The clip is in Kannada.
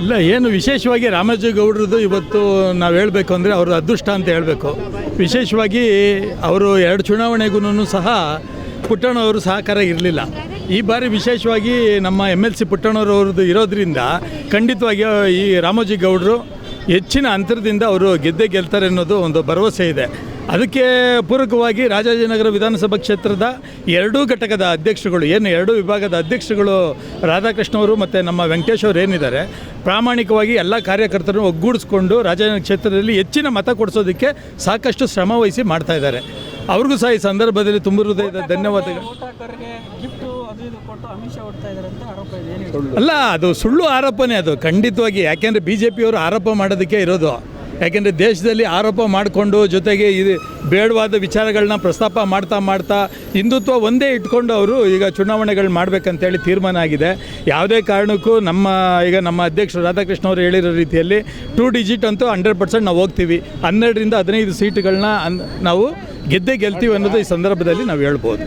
ಇಲ್ಲ, ಏನು, ವಿಶೇಷವಾಗಿ ರಾಮಾಜೇಗೌಡರದು ಇವತ್ತು ನಾವು ಹೇಳಬೇಕು ಅಂದರೆ ಅವ್ರ ಅದೃಷ್ಟ ಅಂತ ಹೇಳಬೇಕು. ವಿಶೇಷವಾಗಿ ಅವರು ಎರಡು ಚುನಾವಣೆಗೂ ಸಹ ಪುಟ್ಟಣ್ಣವರು ಸಹಕಾರ ಇರಲಿಲ್ಲ. ಈ ಬಾರಿ ವಿಶೇಷವಾಗಿ ನಮ್ಮ ಎಂ ಎಲ್ ಸಿ ಇರೋದ್ರಿಂದ ಖಂಡಿತವಾಗಿ ಈ ರಾಮೋಜಿ ಗೌಡರು ಹೆಚ್ಚಿನ ಅಂತರದಿಂದ ಅವರು ಗೆದ್ದೇ ಗೆಲ್ತಾರೆ ಅನ್ನೋದು ಒಂದು ಭರವಸೆ ಇದೆ. ಅದಕ್ಕೆ ಪೂರಕವಾಗಿ ರಾಜಾಜಿನಗರ ವಿಧಾನಸಭಾ ಕ್ಷೇತ್ರದ ಎರಡೂ ಘಟಕದ ಅಧ್ಯಕ್ಷಗಳು ಏನು ಎರಡೂ ವಿಭಾಗದ ಅಧ್ಯಕ್ಷಗಳು ರಾಧಾಕೃಷ್ಣ ಅವರು ಮತ್ತು ನಮ್ಮ ವೆಂಕಟೇಶ್ ಅವರು ಏನಿದ್ದಾರೆ ಪ್ರಾಮಾಣಿಕವಾಗಿ ಎಲ್ಲ ಕಾರ್ಯಕರ್ತರನ್ನು ಒಗ್ಗೂಡಿಸ್ಕೊಂಡು ರಾಜಾಜಿನಗರ ಕ್ಷೇತ್ರದಲ್ಲಿ ಹೆಚ್ಚಿನ ಮತ ಕೊಡಿಸೋದಕ್ಕೆ ಸಾಕಷ್ಟು ಶ್ರಮ ವಹಿಸಿ ಮಾಡ್ತಾ ಇದ್ದಾರೆ. ಅವ್ರಿಗೂ ಸಹ ಈ ಸಂದರ್ಭದಲ್ಲಿ ತುಂಬ ಹೃದಯದ ಧನ್ಯವಾದಗಳು. ಅಲ್ಲ ಅದು ಸುಳ್ಳು ಆರೋಪನೇ ಅದು. ಖಂಡಿತವಾಗಿ ಯಾಕೆಂದರೆ ಬಿ ಜೆ ಪಿಯವರು ಆರೋಪ ಮಾಡೋದಕ್ಕೆ ಇರೋದು. ಯಾಕೆಂದರೆ ದೇಶದಲ್ಲಿ ಆರೋಪ ಮಾಡಿಕೊಂಡು ಜೊತೆಗೆ ಇದು ಬೇಡವಾದ ವಿಚಾರಗಳನ್ನ ಪ್ರಸ್ತಾಪ ಮಾಡ್ತಾ ಮಾಡ್ತಾ ಹಿಂದುತ್ವ ಒಂದೇ ಇಟ್ಕೊಂಡು ಅವರು ಈಗ ಚುನಾವಣೆಗಳು ಮಾಡಬೇಕಂತೇಳಿ ತೀರ್ಮಾನ ಆಗಿದೆ. ಯಾವುದೇ ಕಾರಣಕ್ಕೂ ನಮ್ಮ ಈಗ ನಮ್ಮ ಅಧ್ಯಕ್ಷರು ರಾಧಾಕೃಷ್ಣ ಅವರು ಹೇಳಿರೋ ರೀತಿಯಲ್ಲಿ ಟೂ ಡಿಜಿಟ್ ಅಂತೂ ಹಂಡ್ರೆಡ್ ಪರ್ಸೆಂಟ್ ನಾವು ಹೋಗ್ತೀವಿ. ಹನ್ನೆರಡರಿಂದ ಹದಿನೈದು ಸೀಟುಗಳನ್ನ ನಾವು ಗೆದ್ದೇ ಗೆಲ್ತೀವಿ ಅನ್ನೋದು ಈ ಸಂದರ್ಭದಲ್ಲಿ ನಾವು ಹೇಳ್ಬೋದು.